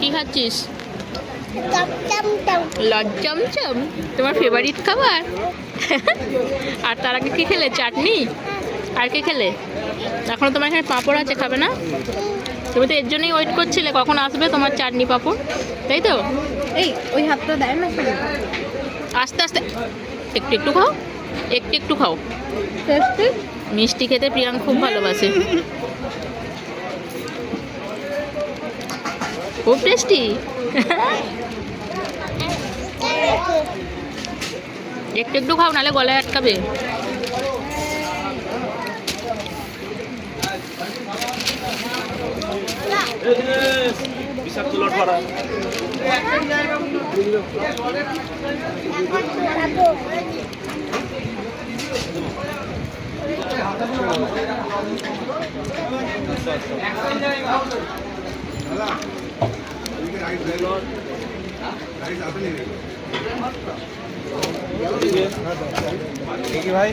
কি খাচ্ছিস? চমচম। লজ্জমচম তোমার ফেভারিট খাবার? আর তার আগে কি খেলে? চাটনি? আর কি খেলে? এখনও তোমার এখানে পাঁপড় আছে খাবে না? তুমি তো এর জন্যই ওয়েট করছিলে কখন আসবে তোমার চাটনি পাঁপড়? তাই তো? এই ওই হাতটা দেয় না আস্তে আস্তে। একটু একটু খাও। একটু একটু খাও। মিষ্টি খেতে প্রিয়াঙ্ক খুব ভালোবাসে। খুব টেস্টি একটু একটু খাও নাহলে গলায় আটকাবে। কি ভাই